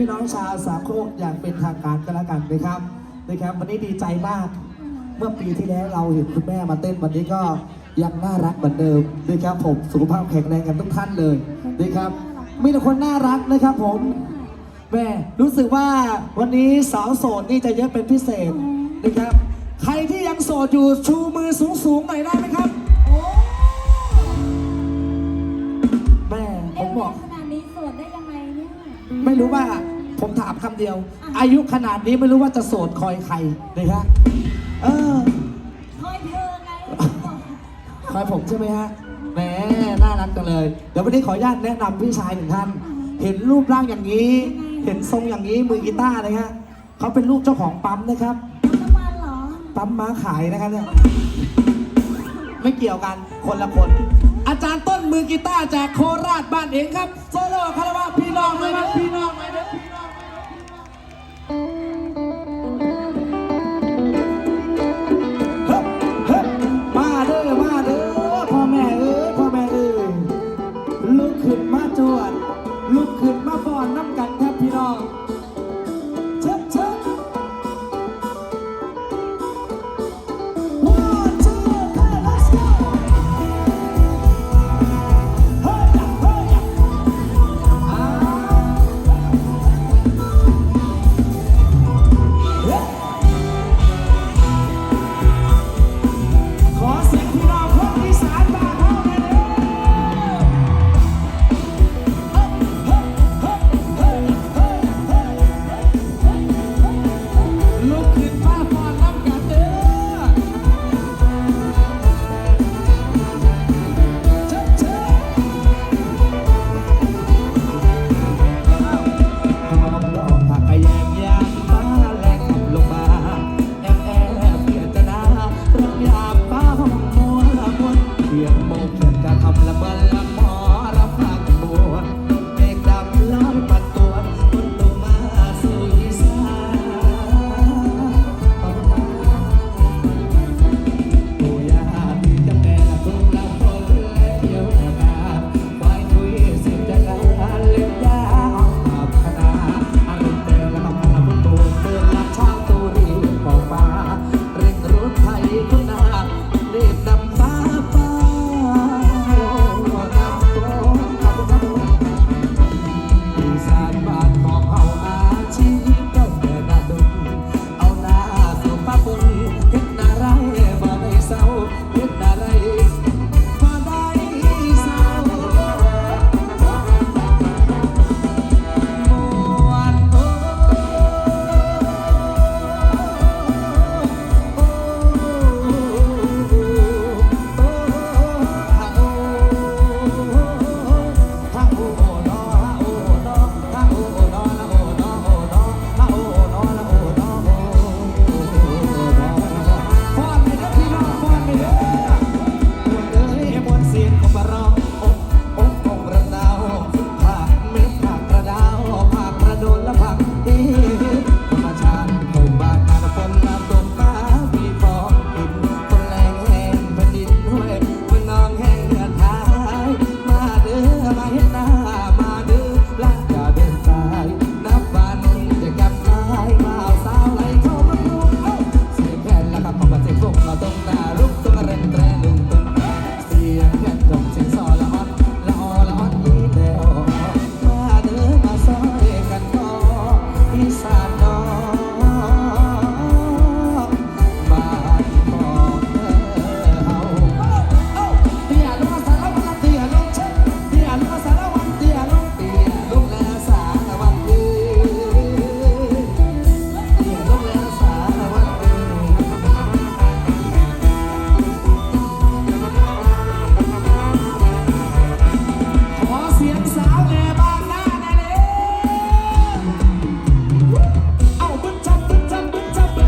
ม่พี่น้องชาวสามโคกอย่างเป็นทางการกันแล้วกันนะครับนะครับ วันนี้ดีใจมาก เมื่อปีที่แล้วเราเห็นคุณแม่มาเต้นวันนี้ก็ยังน่ารักเหมือนเดิมนะครับผมสุขภาพแข็งแรงกันทุกท่านเลยนะครับมีแต่คนน่ารักนะครับผมแม่รู้สึกว่าวันนี้สาวโสดนี่จะเยอะเป็นพิเศษนะครับ ใครที่ยังโสดอยู่ชูมือสูงๆหน่อยได้ไหมครับโอ้แม่ผเอ็มมบอกขนาดนี้โสดได้ยังไงเนี่ยไม่รู้ว่า ผมถามคำเดียว อายุขนาดนี้ไม่รู้ว่าจะโสดคอยใครนะครับเออ คอยเธอไงคอยผมใช่ไหมฮะแหมน่ารักจังเลย เดี๋ยววันนี้ขออนุญาตแนะนำพี่ชายหนึ่งท่าน เห็นรูปร่างอย่างนี้ เห็นทรงอย่างนี้มือกีตาร์เลยฮะเขาเป็นลูกเจ้าของปั๊มนะครับ น้ำมันเหรอปั๊มม้าขายนะครับเนี่ยไม่เกี่ยวกันคนละคน อาจารย์ต้นมือกีตาร์จากโคราชบ้านเองครับ โซโล่คารวะพี่น้องเลยนะพี่น้องเลยนะพี่